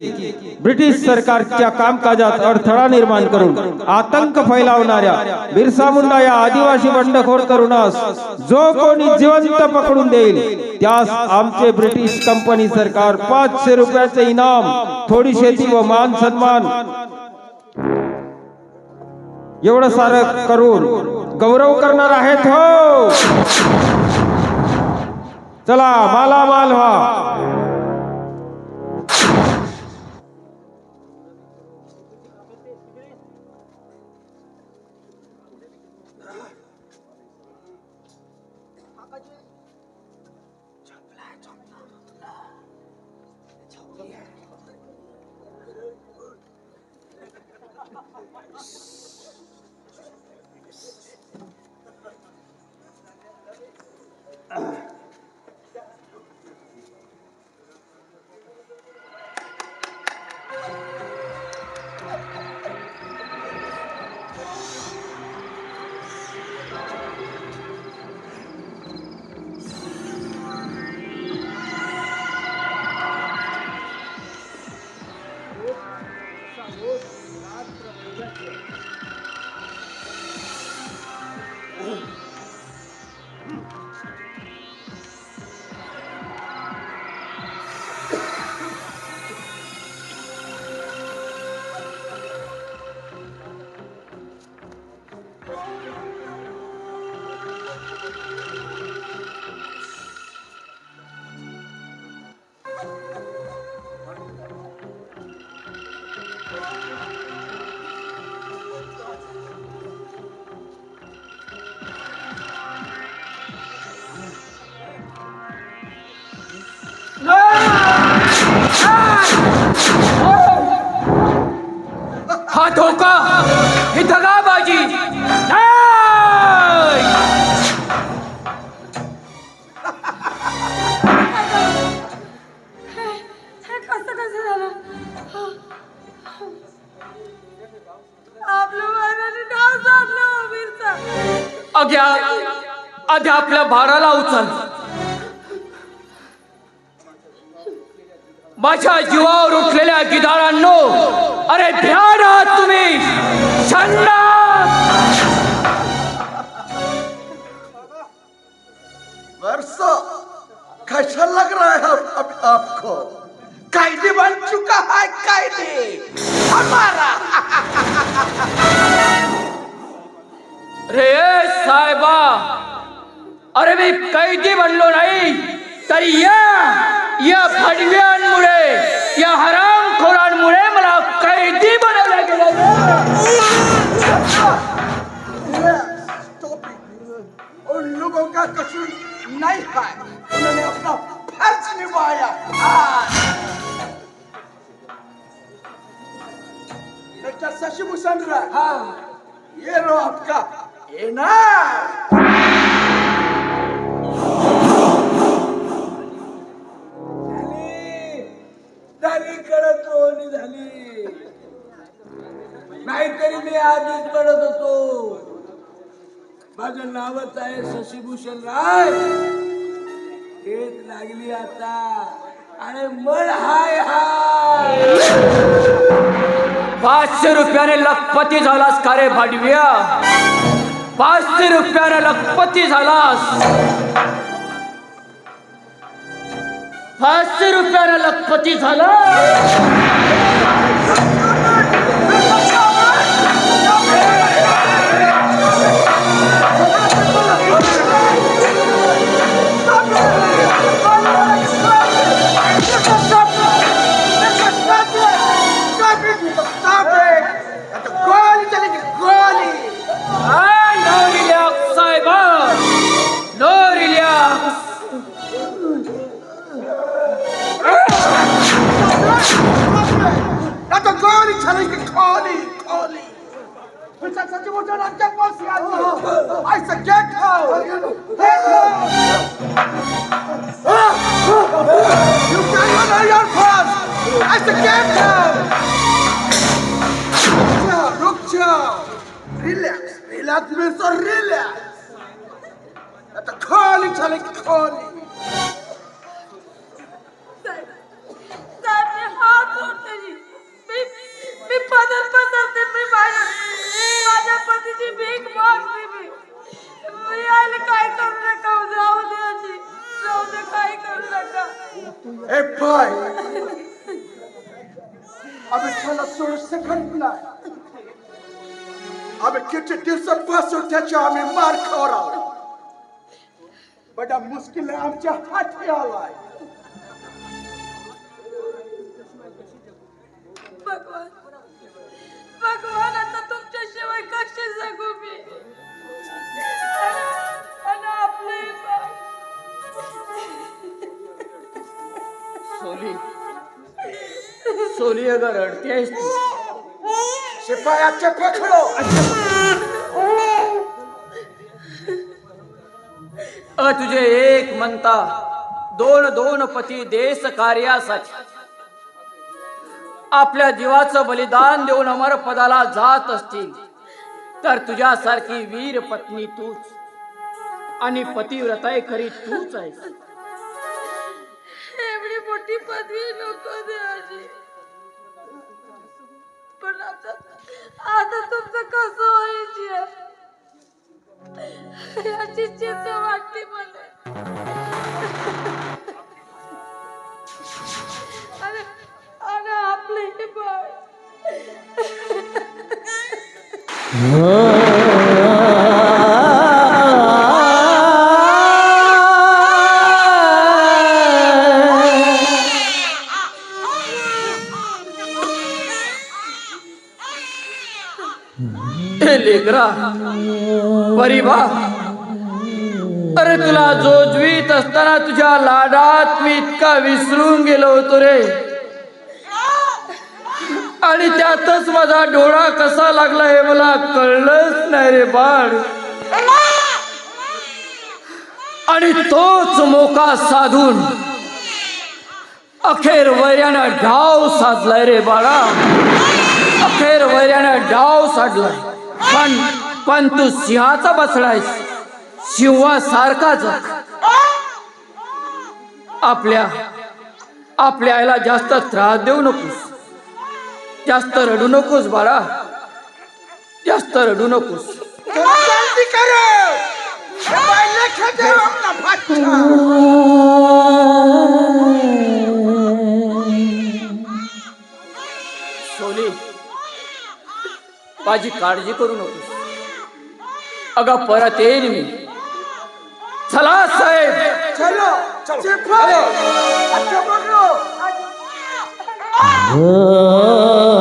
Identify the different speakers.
Speaker 1: British सरकारच्या कामकाजात अडथळा निर्माण करून आतंक फैलावणाऱ्या बिरसा मुंडा या आदिवासी बंडखोर तरुणास जो कोणी जिवंत पकडून देईल त्यास आमचे ब्रिटिश कंपनी सरकार पाचशे रुपयाचे इनाम थोडी शेती व मान सन्मान. एवढं सारं करून गौरव करणार आहेत हो. चला मालामाल व्हा.
Speaker 2: हा धोका ही दगाबाजी नाही! आधी आपल्या भाराला उचल. माझ्या जीवावर उठलेल्या गिधाडांनो अरे ध्यान आहात तुम्ही.
Speaker 3: कैसा लग रहा है अब, अब आपको? कायदे बन चुका है कायदे हमारा।
Speaker 2: रे साहेबा अरे मी कैदी बनलो नाही तर या या फडव्यांमुळे या हरामखोरांमुळे मला कैदी बनवलं गेलं.
Speaker 3: उन लोगों का कसूर नहीं है उन्होंने अपना फर्ज निभाया। हाँ। ये रो आपका। ये ना।
Speaker 4: झाली कडक झाली? नाहीतरी मी आधीच पडत होतो. माझं नावच आहे शशिभूषण राय. हेच लागली आता. आणि मळ हाय हाय.
Speaker 2: पाचशे रुपयाने लखपती झालास का रे भाडव्या? पाचशे रुपयाने लखपती झालास. पाचशे रुपयाने लखपती झाला
Speaker 3: Mujan and get one Seattle. I said get out. Get out. You cannot hurry on fast. I said get out. Look down. Relax. Relax relax. At the calling, telling calling. বিপদের কথা
Speaker 5: তুমি ভাই Hey boy! I've
Speaker 3: been trying to sort of second blood. आम्ही किती दिवसापासून त्याच्या आम्ही मार खावर आलो बड्या मुश्किल आमच्या हाती आलाय
Speaker 5: भगवान भगवान आता तुमच्याशिवाय कशी जगू मी
Speaker 2: सोली अगर रडतेस तू
Speaker 3: पकडो
Speaker 2: अ तुझे एक म्हणता दोन दोन पती देश कार्यासाठी आपल्या जीवाचं बलिदान देऊन अमर पदाला जात असतील तर तुझ्यासारखी वीर पत्नी तूच. आणि पतिव्रताय खरी तूच आहेस.
Speaker 5: एवढी मोठी पदवी नको द्यायची पण आता आता तुमचं कसं व्हायची याची चिंता वाटते मला. आणि आणि आपले हे बाळ.
Speaker 2: लेकरा परिभा अरे तुला जोजवीत असताना तुझ्या लाडात मी इतका विसरून गेलो होतो रे. आणि त्यातच माझा डोळा कसा लागला हे मला कळलंच नाही रे बाळ. आणि तोच मोका साधून अखेर वैर्यानं डाव साधलाय रे बाळा. अखेर वैर्यानं डाव साधलाय. पण पण तू सिंहाचा बसलायस सिंहासारखा जग आपल्या आपल्या आईला जास्त त्रास देऊ नकोस. जास्त रडू नकोस बाळा. जास्त रडू नकोस. सोली माझी काळजी करू नकोस. अगं परत येईन मी. चला साहेब.
Speaker 3: चलो
Speaker 1: हो.